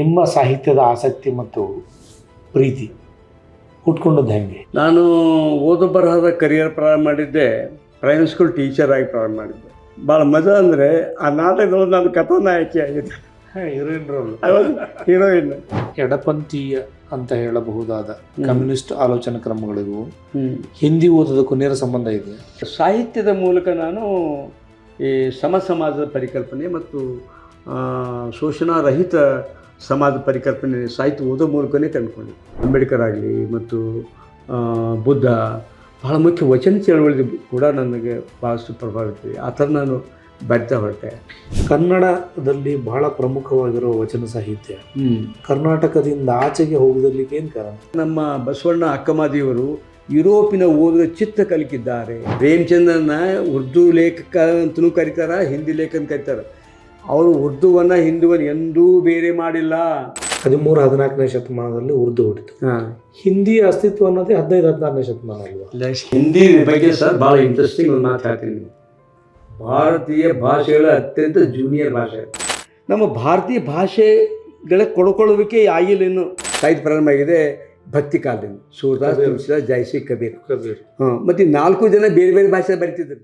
ನಿಮ್ಮ ಸಾಹಿತ್ಯದ ಆಸಕ್ತಿ ಮತ್ತು ಪ್ರೀತಿ ಹುಟ್ಕೊಂಡದ್ದು ಹೆಂಗೆ? ನಾನು ಓದು ಬರಹದ ಕರಿಯರ್ ಪ್ರಾರಂಭ ಮಾಡಿದ್ದೆ ಪ್ರೈಮರಿ ಸ್ಕೂಲ್ ಟೀಚರ್ ಆಗಿ ಪ್ರಾರಂಭ ಮಾಡಿದ್ದೆ. ಭಾಳ ಮಜಾ ಅಂದರೆ ಆ ನಾಟಕದೊಳಗೆ ನಾನು ಕಥಾನಾಯಕಿ ಆಗಿದ್ದೆ. ಹೀರೋಯಿನ್ ರೋಲ್ ಹೀರೋಯಿನ್ ಎಡಪಂಥೀಯ ಅಂತ ಹೇಳಬಹುದಾದ ಕಮ್ಯುನಿಸ್ಟ್ ಆಲೋಚನಾ ಕ್ರಮಗಳಿಗೂ ಹಿಂದಿ ಓದೋದಕ್ಕೂ ನೇರ ಸಂಬಂಧ ಇದೆ? ಸಾಹಿತ್ಯದ ಮೂಲಕ ನಾನು ಈ ಸಮ ಸಮಾಜದ ಪರಿಕಲ್ಪನೆ ಮತ್ತು ಶೋಷಣಾರಹಿತ ಸಮಾಜ ಪರಿಕಲ್ಪನೆ ಸಾಹಿತ್ಯ ಓದೋ ಮೂಲಕನೇ ಕಂಡುಕೊಂಡೆ ಅಂಬೇಡ್ಕರ್ ಆಗಲಿ ಮತ್ತು ಬುದ್ಧ ಬಹಳ ಮುಖ್ಯ ವಚನ ಚಳವಳಿ ಕೂಡ ನನಗೆ ಭಾಳಷ್ಟು ಪ್ರಭಾವಿತ ಆ ಥರ ನಾನು ಬರ್ತಾ ಹೊರಟೆ. ಕನ್ನಡದಲ್ಲಿ ಬಹಳ ಪ್ರಮುಖವಾಗಿರೋ ವಚನ ಸಾಹಿತ್ಯ. ಕರ್ನಾಟಕದಿಂದ ಆಚೆಗೆ ಹೋಗುವುದಕ್ಕೆ ಏನು ಕಾರಣ? ನಮ್ಮ ಬಸವಣ್ಣ ಅಕ್ಕಮಾದಿಯವರು ಯುರೋಪಿನ ಓದುವ ಚಿತ್ತ ಕಲಿಕಿದ್ದಾರೆ ಪ್ರೇಮಚಂದ್ರನ ಉರ್ದು ಲೇಖಕ ಅಂತಲೂ ಕರೀತಾರ ಹಿಂದಿ ಲೇಖನ ಕರೀತಾರೆ. ಅವರು ಉರ್ದುವನ್ನು ಹಿಂದೂವನ್ನ ಎಂದೂ ಬೇರೆ ಮಾಡಿಲ್ಲ. ಹದಿಮೂರು ಹದಿನಾಲ್ಕನೇ ಶತಮಾನದಲ್ಲಿ ಉರ್ದು ಹುಟ್ಟಿತು. ಹಿಂದಿ ಅಸ್ತಿತ್ವ ಅನ್ನೋದೇ ಹದಿನೈದು ಹದಿನಾರನೇ ಶತಮಾನ ಅಲ್ವಾ? ಹಿಂದಿ ಬಗ್ಗೆ ಸರ್ ಭಾಳ ಇಂಟ್ರೆಸ್ಟಿಂಗ್ ಒಂದು ಮಾತಾಡ್ತೀನಿ ಭಾರತೀಯ ಭಾಷೆಗಳ ಅತ್ಯಂತ ಜೂನಿಯರ್ ಭಾಷೆ. ನಮ್ಮ ಭಾರತೀಯ ಭಾಷೆಗಳ ಕೊಡ್ಕೊಳ್ಳುವಿಕೆ ಆಗಿಲ್ಲ ಇನ್ನು. ಸಾಹಿತ್ಯ ಪ್ರಾರಂಭ ಆಗಿದೆ ಭಕ್ತಿ ಕಾಲದಿಂದ. ಸೂರದಾಸ್ ತುಳಸಿದಾಸ್ ಜಯಶ್ರೀ ಕಬೀರ್. ಕಬೀರ್. ಹಾಂ ಮತ್ತು ನಾಲ್ಕು ಜನ ಬೇರೆ ಬೇರೆ ಭಾಷೆ ಬರಿತಿದ್ರು.